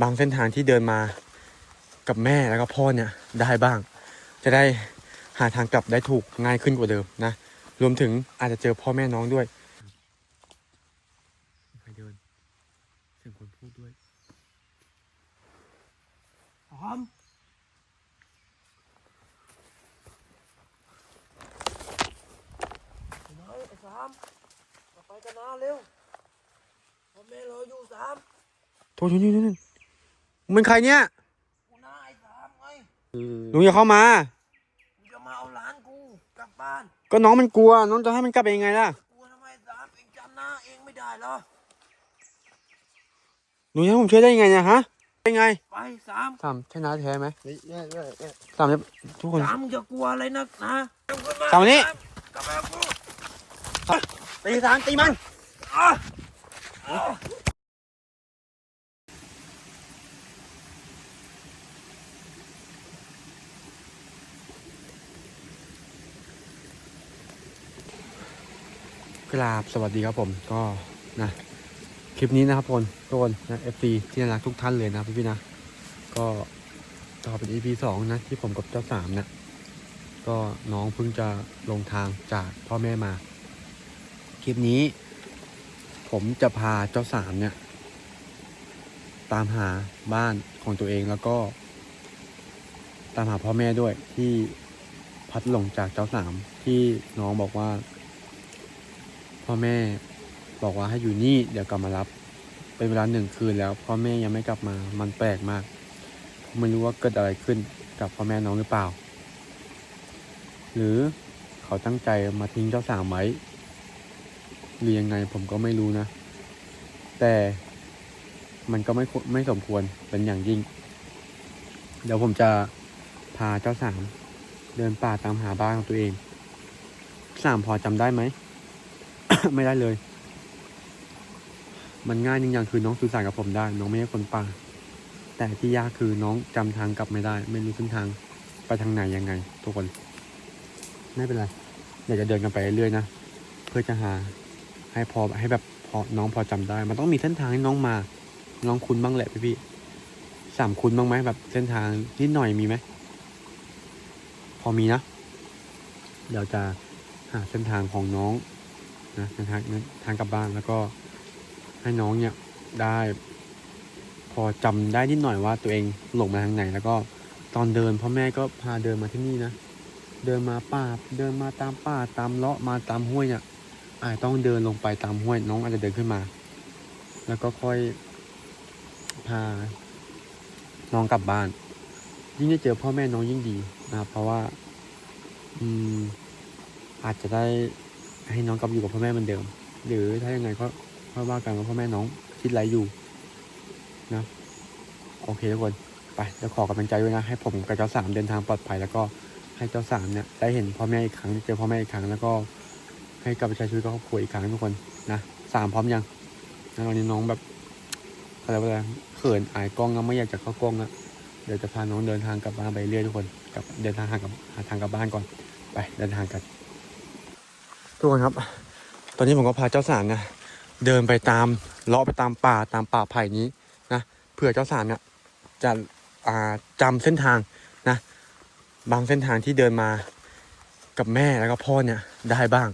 บางเส้นทางที่เดินมากับแม่แล้วก็พ่อเนี่ยได้บ้าง จะได้หาทางกลับได้ถูกง่ายขึ้นกว่าเดิมนะ รวมถึงอาจจะเจอพ่อแม่น้องด้วยใครเดินเสียงคนพูดด้วยพร้อมไอ้น้อยไอ้สามเราไปกันนะเร็วพ่อแม่รออยู่สามโทษนี่นี่นี่ มึงเป็นใครเนี่ยกูน้าไอ้สามไงหนูอย่าเข้ามา กูจะมาเอาหลานกูกลับบ้าน ก็น้องมันกลัว น้องจะให้มันกลับไปยังไงล่ะกูทำไมสามเองจำหน้าเองไม่ได้เหรอหนูจะให้ผมช่วยได้ยังไงเนี่ยฮะเป็นไงไปสามสามใช่น้าแท้ไหมนี่เนี่ยเนี่ยเนี่ยสามจะทุกคน สามมึงจะกลัวอะไรนักนะเร็วขึ้นสามนี่กลับมากูตีสามตีมัน อะ กราบสวัสดีครับผมก็นะคลิปนี้นะครับทุกคนทุกคนนะ FC ที่น่ารักทุกท่านเลยนะพี่พี่ๆนะ ก็ต่อเป็น EP สองนะที่ผมกับเจ้าสามเนะก็น้องเพิ่งจะลงทางจากพ่อแม่มา คลิปนี้ ผมจะพาเจ้าสามเนี่ย ตามหาบ้านของตัวเองแล้วก็ ตามหาพ่อแม่ด้วยที่พัดหลงจากเจ้าสามที่น้องบอกว่า พ่อแม่บอกว่าให้อยู่นี่เดี๋ยวกลับมารับ เป็นเวลาหนึ่งคืนแล้ว พ่อแม่ยังไม่กลับมามันแปลกมากไม่รู้ว่าเกิดอะไรขึ้นกับพ่อแม่น้องหรือเปล่า หรือเขาตั้งใจมาทิ้งเจ้าสามไว้หรือยังไงผมก็ไม่รู้นะ แต่มันก็ไม่ไม่สมควรเป็นอย่างยิ่ง เดี๋ยวผมจะพาเจ้าสามเดินป่าตามหาบ้านของตัวเอง สามพอจำได้ไหม ไม่ได้เลย มันง่ายหนึ่งอย่างคือน้องสื่อสารกับผมได้ น้องไม่ใช่คนป่า แต่ที่ยากคือน้องจำทางกลับไม่ได้ ไม่รู้เส้นทางไปทางไหนยังไง ทุกคน ไม่เป็นไรเดี๋ยวจะเดินกันไปเรื่อยๆนะ เพื่อจะหาให้พอให้แบบพอน้องพอจำได้ มันต้องมีเส้นทางให้น้องมา น้องคุ้นบ้างแหละพี่พี่ๆสามคุ้นบ้างไหมแบบเส้นทางนิดหน่อยมีไหมพอมีนะ เดี๋ยวจะหาเส้นทางของน้อง นะทางทางกลับบ้านแล้วก็ให้น้องเนี่ยได้ พอจำได้นิดหน่อยว่าตัวเองหลงมาทางไหน แล้วก็ตอนเดินพ่อแม่ก็พาเดินมาที่นี่นะเดินมาป่าเดินมาตามป่าตามเลาะมาตามห้วยเนี่ยอาจต้องเดินลงไปตามห้วยน้องอาจจะเดินขึ้นมา แล้วก็ค่อยพาน้องกลับบ้าน ยิ่งได้เจอพ่อแม่น้องยิ่งดีนะครับเพราะว่า อืมอาจจะได้ ให้น้องกลับอยู่กับพ่อแม่เหมือนเดิม หรือถ้ายังไงก็ค่อยว่ากันว่าพ่อแม่น้องคิดอะไรอยู่นะโอเคทุกคนไปจะขอกำลังใจด้วยนะ ให้ผมกับเจ้าสามเดินทางปลอดภัยแล้วก็ให้เจ้าสามเนี่ยได้เห็นพ่อแม่อีกครั้งเจอพ่อแม่อีกครั้งแล้วก็ ให้กลับไปใช้ชีวิตกับครอบครัวอีกครั้งทุกคนนะสามพร้อมยังนะตอนนี้น้องแบบอะไรวะไรเขินอายกล้องนะไม่อยากจะเข้ากล้องนะเดี๋ยวจะพาน้องเดินทางกลับบ้านไปเรื่อยทุกคนกับเดินทางหากับหาทางกลับบ้านก่อน ไปเดินทางกัน ทุกคนครับ ตอนนี้ผมก็พาเจ้าสารนะเดินไปตามเลาะไปตามป่าตามป่าไผ่นี้นะเผื่อเจ้าสารเนี่ยจะอ่าจำเส้นทางนะ บางเส้นทางที่เดินมากับแม่แล้วก็พ่อเนี่ยได้บ้าง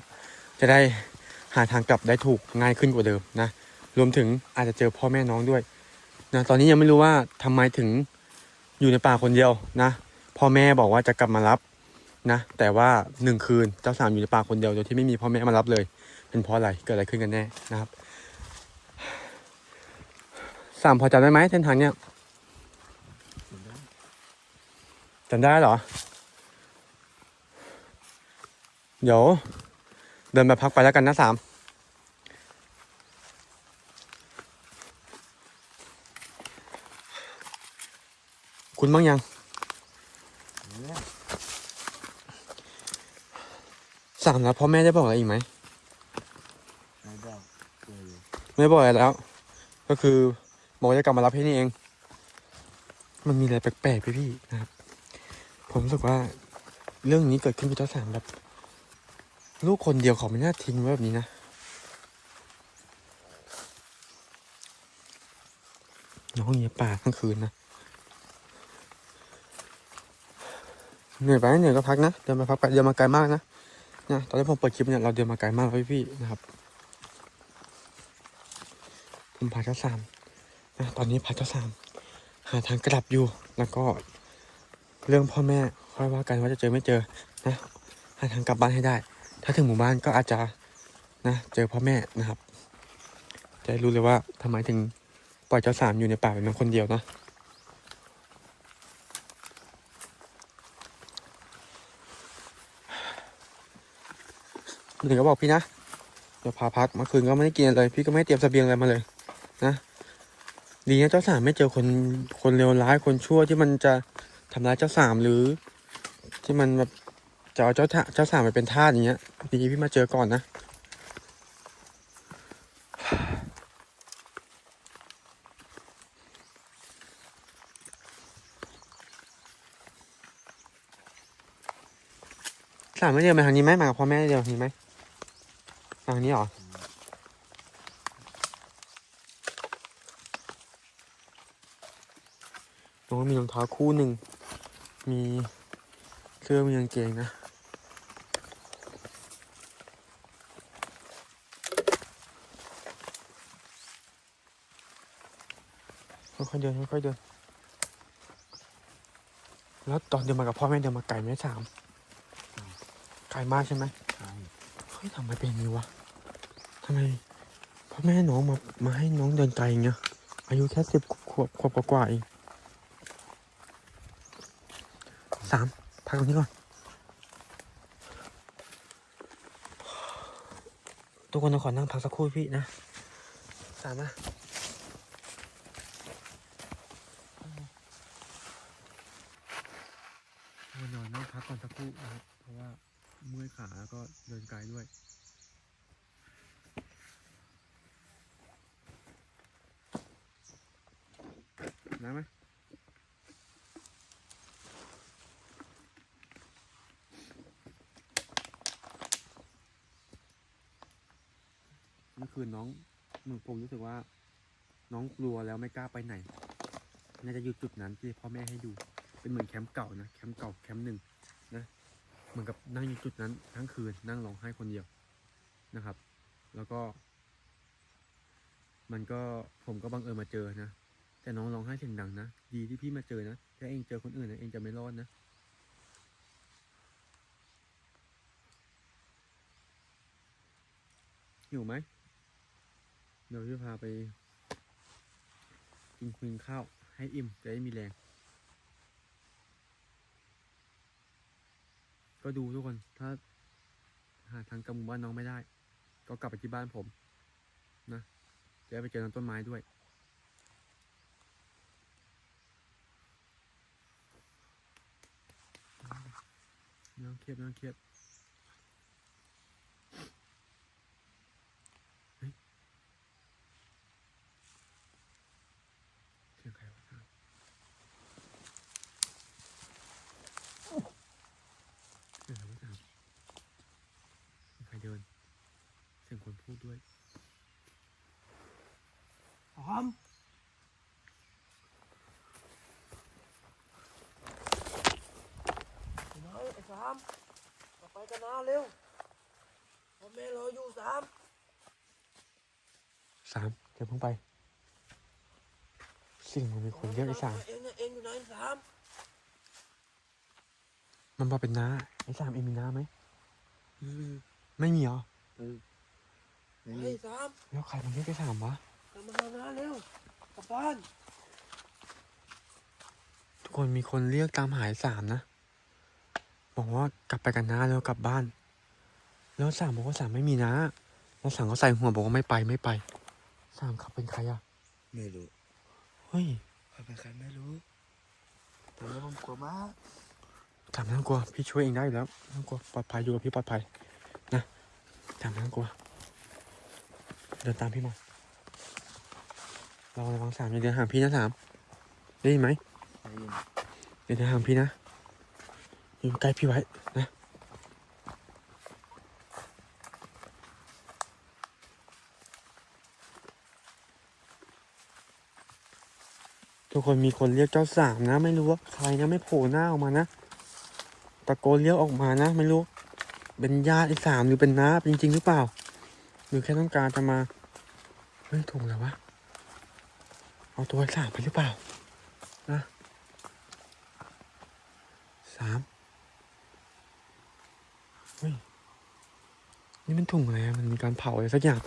จะได้หาทางกลับได้ถูกง่ายขึ้นกว่าเดิมนะรวมถึงอาจจะเจอพ่อแม่น้องด้วยนะตอนนี้ยังไม่รู้ว่าทำไมถึงอยู่ในป่าคนเดียวนะพ่อแม่บอกว่าจะกลับมารับ นะ แต่ว่าหนึ่งคืนเจ้าสามอยู่ในป่าคนเดียวโดยที่ไม่มีพ่อแม่มารับเลย เป็นเพราะอะไรเกิดอะไรขึ้นกันแน่นะครับสามพอจำได้ไหมเส้นทางเนี้ยจำได้เหรอ เดี๋ยว เดินไปพักไปแล้วกันนะสามคุณบ้างยัง สามแล้วพ่อแม่ได้บอกอะไรอีกไหมไม่บอกเลยไม่ได้บอกอะไรแล้ว ก็คือบอกว่าจะกลับมารับให้นี่เอง มันมีอะไรแปลกๆพี่พี่ๆนะครับ ผมรู้สึกว่าเรื่องนี้เกิดขึ้นกับเจ้าสามแบบ ลูกคนเดียวเขาไม่น่าทิ้งไว้แบบนี้นะน้ององอยู่ในป่าทั้งคืนนะเหนื่อยไปเหนื่อยก็พักนะเดินมาพักไปเดินมาไกลมากนะ นะตอนที่ผมเปิดคลิปเนี่ยเราเดินมาไกลมากเลยพี่ๆนะครับผมพาเจ้าสามนะตอนนี้พาเจ้าสามหาทางกลับอยู่แล้วก็เรื่องพ่อแม่ค่อยว่ากันว่าจะเจอไม่เจอนะหาทางกลับบ้านให้ได้ ถ้าถึงหมู่บ้านก็อาจจะนะเจอพ่อแม่นะครับ จะรู้เลยว่าทำไมถึงปล่อยเจ้าสามอยู่ในป่าเป็นคนเดียวนะ หนึ่งก็บอกพี่นะเดี๋ยวพาพักเมื่อคืนก็ไม่ได้กินอะไรพี่ก็ไม่ได้เตรียมเสบียงอะไรมาเลย นะดีนะเจ้าสามไม่เจอคนคนเลวร้ายคนชั่วที่มันจะทำร้ายเจ้าสามหรือ ที่มันแบบจะเอาเจ้าเจ้าสามไปเป็นทาสอย่างเงี้ยดีพี่มาเจอก่อนนะสามไม่เดินมาทางนี้ไหมมากับพ่อแม่เดินทางนี้ไหม ทางนี้เหรอน้องมีรองเท้าคู่หนึ่ง มีเสื้อมีกางเกงนะค่อยๆเดินค่อยๆเดิน แล้วตอนเดินมากับพ่อแม่เดินมาไกลไหมสามไกลมากใช่ไหมใช่เฮ้ยทำไมเป็นอย่างนี้วะทำไมพ่อแม่น้องมามาให้น้องเดินไกลอย่างเงี้ยอายุแค่สิบขวบขวบกว่าเองสามพักตรงนี้ก่อน ทุกคนขอนั่งพักสักครู่พี่นะสามอะนอนนั่งพักก่อนสักครู่นะครับเพราะว่าเมื่อยขาแล้วก็เดินไกลด้วย น้ำไหมเมื่อคืนน้องมึงผมรู้สึกว่า น้องกลัวแล้วไม่กล้าไปไหน น่าจะอยู่จุดนั้นที่พ่อแม่ให้ดูเป็นเหมือนแคมป์เก่านะ แคมป์เก่าแคมป์หนึ่งนะ เหมือนกับนั่งอยู่จุดนั้นทั้งคืนนั่งร้องไห้คนเดียวนะครับ แล้วก็ มันก็ผมก็บังเอิญมาเจอนะ แต่น้องร้องไห้เสียงดังนะ ดีที่พี่มาเจอนะ ถ้าเองเจอคนอื่นนะเองจะไม่รอดนะหิวไหม เดี๋ยวพี่พาไป กินกินข้าว ให้อิ่มจะได้มีแรง ก็ดูทุกคน ถ้า หาทางกลับหมู่บ้านน้องไม่ได้ ก็กลับไปที่บ้านผม นะ จะได้ไปเจอต้นไม้ด้วย น้องเครียดน้องเครียดเฮ้ยเสียงใครวะครับเสียงใครวะครับเสียงใครเดิน เสียงคนพูดด้วย พร้อมไอ้น้อยไอ้สามเราไปกันนะเร็วพ่อแม่รออยู่สามสามเดี๋ยวเพิ่งไป สิ่งมันมีคนเรียกไอ้สามเองนะเองอยู่ไหนสามมันมาเป็นน้าไอ้สามเองมีน้าไหมอืมไม่มีเหรอเออเฮ้ยสามแล้วใครมันเรียกไอ้สามวะกลับมาหาน้าเร็วกลับบ้านทุกคนมีคนเรียกตามหายสามนะ บอกว่ากลับไปกันน้าแล้วกลับบ้าน แล้วสามบอกว่าสามไม่มีน้าแล้วสามก็ใส่หัวบอกว่าไม่ไปไม่ไป สามขับเป็นใครอะไม่รู้เฮ้ยใครเป็นใครไม่รู้แต่ว่าผมกลัวมากสามไม่ต้องกลัวพี่ช่วยเองได้อยู่แล้วไม่ต้องกลัวปลอดภัยอยู่กับพี่ปลอดภัยนะสามไม่ต้องกลัวเดินตามพี่มาเราระวังสามอย่าเดินห่างพี่นะสามได้ยินไหมได้ยินเดินห่างพี่นะ อยู่ใกล้พี่ไว้นะทุกคนมีคนเรียกเจ้าสามนะ ไม่รู้ว่าใครนะไม่โผล่หน้าออกมานะตะโกนเรียกออกมานะ ไม่รู้ เป็นญาติไอ้สามหรือเป็นน้าจริง ๆ หรือเปล่า หรือแค่ต้องการจะมาเฮ้ยถูกแล้ววะเอาตัวไอ้สามไปหรือเปล่านะสาม นี่มันถุงอะไรอะมันมีการเผาอะไรสักอย่าง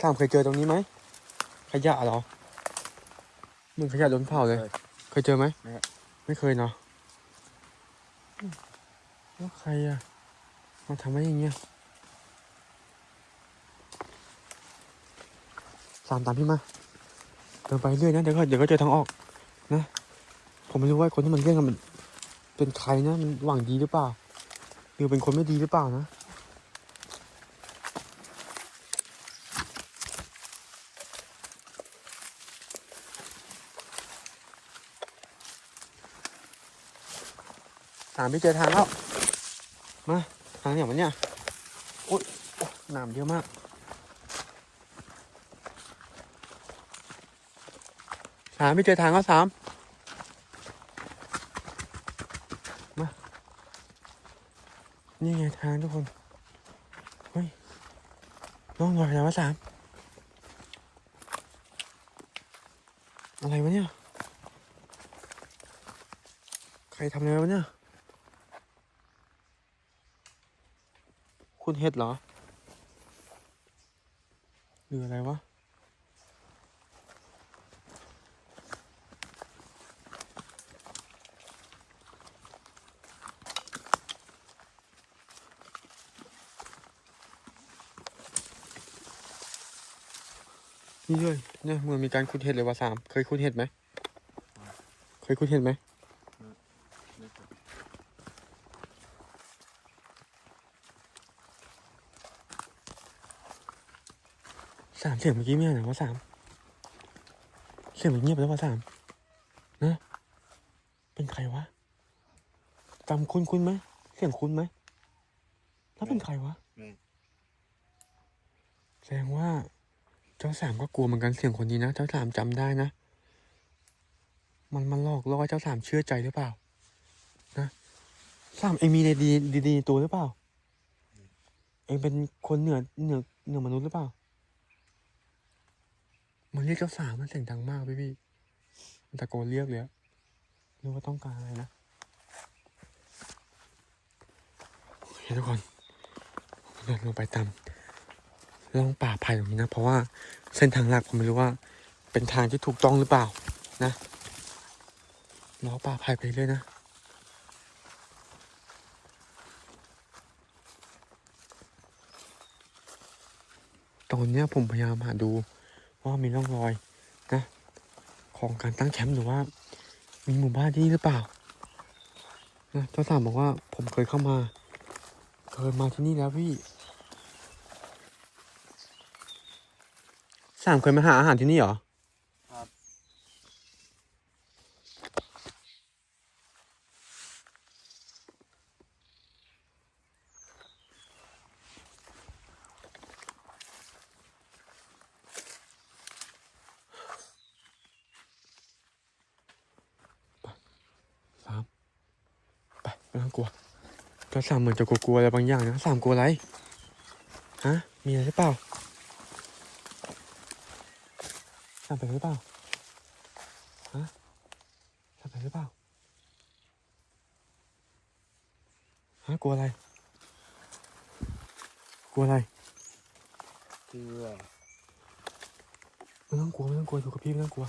สามเคยเจอตรงนี้ไหม ขยะเหรอมึงขยะโดนเผาเลย เคยเจอไหม ไม่ครับไม่เคยเนาะอืมแล้วใครอะมาทำไว้อย่างเงี้ยสามตามพี่มา เดินไปเรื่อยนะเดี๋ยวก็เดี๋ยวก็เจอทางออกนะ ผมไม่รู้ว่าคนที่มันเรียกกันมัน เป็นใครนะมันหวังดีหรือเปล่าหรือเป็นคนไม่ดีหรือเปล่านะสามพี่เจอทางแล้ว มา ทางอย่างมันเนี่ยโอ๊ยโอ๊ยน้ำเยอะมาก สามพี่เจอทางแล้วสามมา นี่ไงทางทุกคน เฮ้ยร่องรอยแล้ววะสาม อะไรวะเนี่ย ใครทำอะไรวะเนี่ย คุณเห็ดเหรอหรืออะไรวะ นี่เลยเนี่ยเหมือนมีการขุดเห็ดเลยว่ะสามเคยขุดเห็ดไหมเคยขุดเห็ดไหมสามเสียงเมื่อกี้ไม่ใช่เหรอว่าสามเสียงมันเงียบไปแล้วว่าสามนะเป็นใครวะจำคุ้นคุ้นๆไหมเสียงคุ้นไหมแล้วเป็นใครวะแม่แสดงว่า เจ้าสามก็กลัวเหมือนกันเสียงคนนี้นะเจ้าสามจำได้นะ มันมันหลอกล่อเจ้าสามเชื่อใจหรือเปล่า นะสามเองมีในดีดีดีในตัวหรือเปล่า เองเป็นคนเหนือเหนือเหนือมนุษย์หรือเปล่า มันเรียกเจ้าสาวมันเสียงดังมากพี่พี่มันตะโกนเรียกเลยรู้ว่าต้องการอะไรนะโอเคทุกคนเดินลงไปตาม ล่องป่าไผ่ตรงนี้นะ เพราะว่าเส้นทางหลักผมไม่รู้ว่าเป็นทางที่ถูกต้องหรือเปล่านะล้อป่าไผ่ไปเรื่อยนะตอนนี้ผมพยายามหาดูว่ามีร่องรอยนะของการตั้งแคมป์หรือว่า มีหมู่บ้านที่นี่หรือเปล่านะเจ้าสามบอกว่าผมเคยเข้ามา เคยมาที่นี่แล้วพี่ามเคยมาหาอาหารที่นี่เหรอครับ สามไปไม่ต้องกลัวเจ้าสามเหมือนจะกลัวๆอะไรบางอย่างนะสามกลัวอะไร ฮะ มีอะไรหรือเปล่า สามไปหรือเปล่าฮะสามไปหรือเปล่าฮะกลัวอะไร กลัวอะไรเชื่อไม่ต้องกลัวไม่ต้องกลัวอยู่กับพี่ไม่ต้องกลัว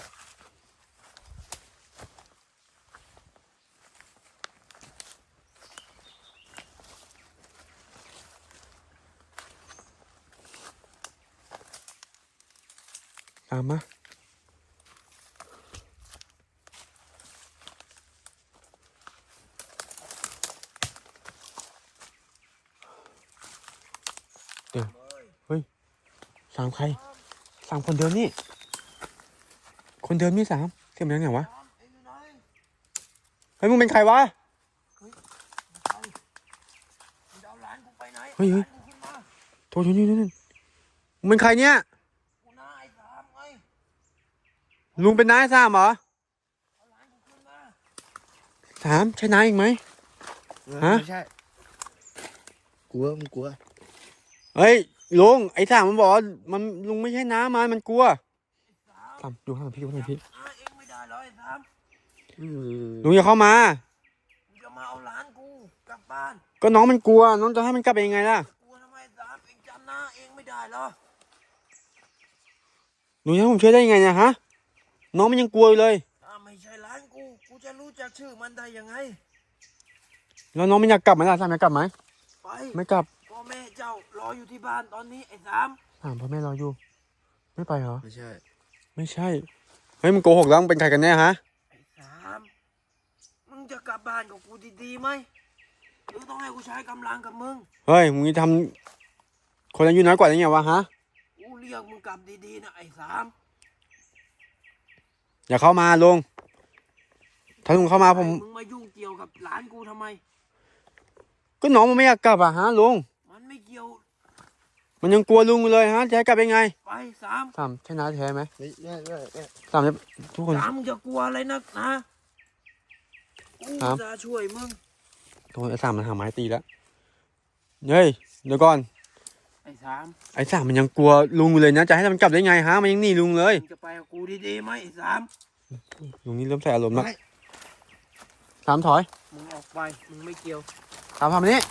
ตามมาเดี๋ยวเฮ้ย สามใครสามคนเดิมนี่ คนเดิมนี่สามเสียงเป็นยังไงวะเอ็งอยู่ไหนเฮ้ยมึงเป็นใครวะมึงจะเอาหลานกูไปไหนเฮ้ยเฮ้ยหลานกูโทษนี่นี่นี่มึงเป็นใครเนี่ยกูน้าไอ้สามไงลุงเป็นนายสามเหรอเอาหลานกูขึ้นมาสามใช่นายอีกไหมฮะไม่ใช่กลัวมึงกลัวเฮ้ย ลุงไอ้สามมันบอกว่ามันลุงไม่ใช่น้ามันมันกลัวสามสามดูข้างหลังพี่ดูข้างหลังพี่น้าเองไม่ได้หรอกไอ้สามลุงอย่าเข้ามากูจะมาเอาหลานกูกลับบ้านก็น้องมันกลัว น้องจะให้มันกลับไปยังไงล่ะกลัวทำไมสามเองจำน้าเองไม่ได้เหรอลุงจะให้ผมช่วยได้ยังไงเนะฮะ น้องมันยังกลัวอยู่เลยถ้าไม่ใช่หลานกูกูจะรู้จักชื่อมันได้ยังไง แล้วน้องมันอยากกลับไหมล่ะสามอยากกลับไหมไปไม่กลับพ่อแม่ เจ้ารออยู่ที่บ้านตอนนี้ไอ้สามถามพ่อแม่เราอยู่ ไม่ไปเหรอ ไม่ใช่ ไม่ใช่ เฮ้ยมึงโกหกแล้วมึงเป็นใครกันแน่ฮะ ไอ้สามมึงจะกลับบ้านกับกูดีๆไหมหรือต้องให้กูใช้กำลังกับมึงเฮ้ยมึงจะทำคนอายุน้อยกว่าได้ไงวะฮะ กูเรียกมึงกลับดีๆนะไอ้สามอย่าเข้ามาลุง ถ้าลุงเข้ามาผม มึงมายุ่งเกี่ยวกับหลานกูทำไม ก็น้องมันไม่อยากกลับอะฮะลุงมันไม่เกี่ยว มันยังกลัวลุงอยู่เลยฮะจะให้กลับยังไงไปสามสามใช่น้าแท้ไหมไม่ใช่ไม่ใช่สามจะทุกคน สามมึงจะกลัวอะไรนักนะกูครับ จะช่วยมึงทุกคนไอ้สามมันหาไม้ตีแล้วเฮ้ยเดี๋ยวก่อนไอ้สามไอ้สามมันยังกลัวลุงอยู่เลยนะจะให้มันกลับได้ไงฮะมันยังหนีลุงเลย มึงจะไปกับกูดีๆไหมไอ้สามลุงนี่เริ่มใส่อารมณ์แล้วสามถอยมึงออกไปมึงไม่เกี่ยวสามทำอันนี้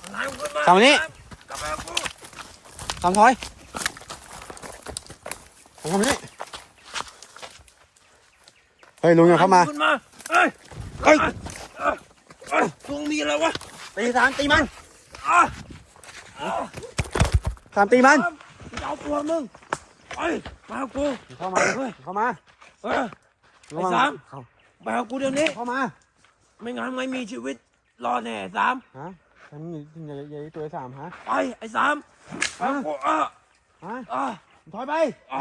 เอาหลานกูขึ้นมาสามนี่ กลับไปกับ กูสามถอยผมทำอันนี้เฮ้ยลุงอย่าเข้ามาขึ้นมาเอ้ยเฮ้ยเอ้ยลุงมีอะไรวะตีสามตีมันอะสามตีมันสามกูจะเอาตัวมึงไปมากับกูเข้ามาเฮ้ยเข้ามาเออไอ้สามเข้าไปกับกูเดี๋ยวนี้เข้ามา ไม่งั้นไม่มีชีวิตรอดแน่ไอ้สามฮะ ฉันมีใหญ่ใหญ่ตัวสามฮะไปไอ้สามไปกับกูอะฮะอะถอยไปอะ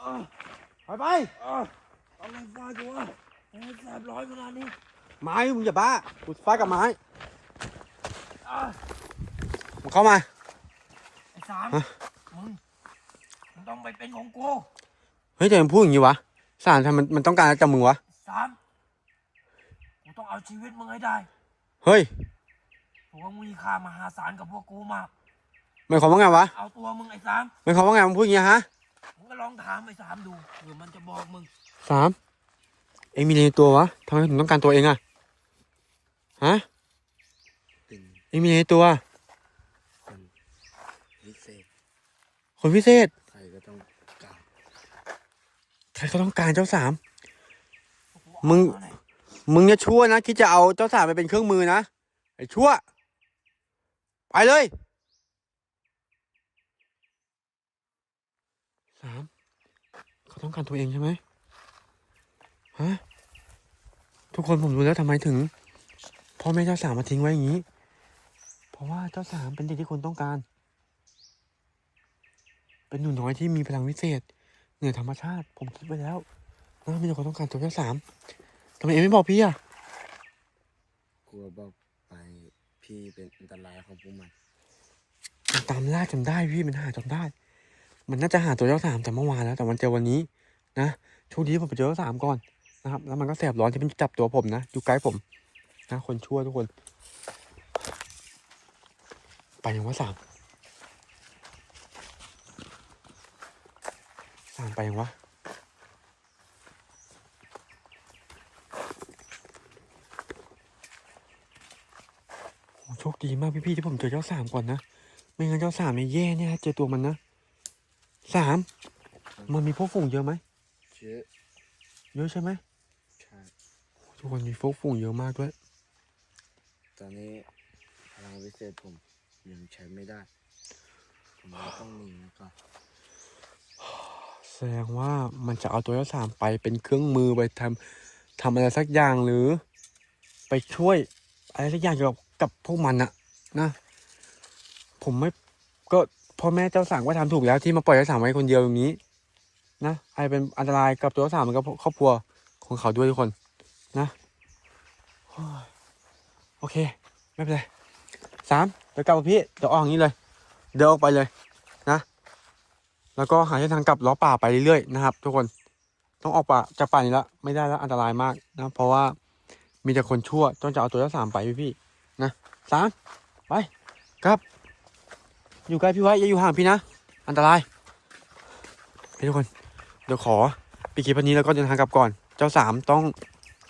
อะถอยไปอะอะไรฟาดอยู่วะโอ้ยแสบร้อยขนาดนี้ไม้มึงอย่าบ้ากูฟาดกับไม้อะมึงเข้ามาไอ้สามฮะมึงมึงต้องไปเป็นของกูเฮ้ยแต่มันพูดอย่างนี้วะสารทำมันมันต้องการอะไรจากมึงวะสามกูต้องเอาชีวิตมึงให้ได้ เฮ้ย เพราะว่ามึงมีค่ามหาศาลกับพวกกูมาก หมายความว่าไงวะเอาตัวมึงไอ้สามหมายความว่าไงมึงพูดอย่างนี้ฮะมึงก็ลองถามไอ้สามดูเผื่อมันจะบอกมึง สามเอ็งมีในตัววะทำไมถึงต้องการตัวเองอะฮะเป็นเอ็งมีในตัว คนพิเศษคนพิเศษ ใครก็ต้องการใครก็ต้องการเจ้าสามกูเอามึงาหน่อยมึงจะชั่วนะคิดจะเอาเจ้าสามไปเป็นเครื่องมือนะไอ้ชั่ว ไปเลยสามเขาต้องการตัวเองใช่ไหมฮะทุกคนผมรู้แล้วทำไมถึงพ่อแม่เจ้าสามมาทิ้งไว้อย่างนี้ เพราะว่าเจ้าสามเป็นเด็กที่คนต้องการ เป็นหนูน้อยที่มีพลังวิเศษ เหนือธรรมชาติ ผมคิดไว้แล้วนะมีแต่คนต้องการตัวเจ้าสามทำไมเอ็มไม่บอกพี่อะกลัวบอกไป พี่เป็นอันตรายของพวกมันตามล่าจนได้พี่มันหาจนได้ มันน่าจะหาตัวเจ้าสามแต่เมื่อวานแล้ว แต่มันเจอวันนี้นะโชคดีที่ผมไปเจอเจ้าสามก่อนนะครับ แล้วมันก็แสบร้อนที่มันจับตัวผมนะอยู่ใกล้ผมนะคนชั่วทุกคน ไปยังว่าสามสามไปยังวะโอ้โช คดีมากพี่ๆที่ผมเจอเจ้าสามก่อนนะไม่งั้นเจ้าสามเนี่ยแย่เนี่ยเจอตัวมันนะสามมันมีพวกฝูงเยอะไหมเชื่อเยอะใช่ไหมใช่ทุกคนมีพวกฝูงเยอะมากด้วยตอนนี้พลังวิเศษผมยังใช้ไม่ได้ผมก็ต้องหนีก่อนแสดงว่ามันจะเอาตัวเจ้าสามไปเป็นเครื่องมือไปทำทำอะไรสักอย่างหรือ ไปช่วยอะไรสักอย่างเกี่ยวกับ กับพวกมันอะนะ ผมไม่ก็พ่อแม่เจ้าสามก็ทำถูกแล้วที่มาปล่อยเจ้าสามไว้คนเดียวแบบนี้ นะไอเป็นอันตรายกับตัวเจ้าสามมันก็ครอบครัวของเขาด้วยทุกคนนะโอเค ไม่เป็นไรสามเดี๋ยวกลับพี่เดี๋ยวออกอย่างนี้เลย เดินออกไปเลยนะ แล้วก็หาเส้นทางกลับล้อป่าไปเรื่อยๆนะครับ ทุกคนต้องออกป่าจากป่านี้ละไม่ได้แล้วอันตรายมากนะ เพราะว่ามีแต่คนชั่วต้องจะเอาตัวเจ้าสามไปพี่ สามไปครับ อยู่ใกล้พี่ไว้ อย่าอยู่ห่างพี่นะ อันตรายไปทุกคน เดี๋ยวขอปีคลิปอันนี้แล้วก็เดินทางกลับก่อน เจ้าสามต้อง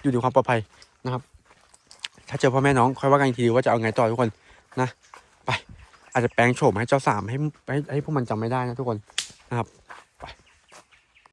อยู่ในความปลอดภัยนะครับ ถ้าเจอพ่อแม่น้องค่อยว่ากันอีกทีว่าจะเอาไงต่อทุกคนนะ ไป อาจจะแปลงโฉมให้เจ้าสามให้ให้ให้พวกมันจำไม่ได้นะทุกคนนะครับ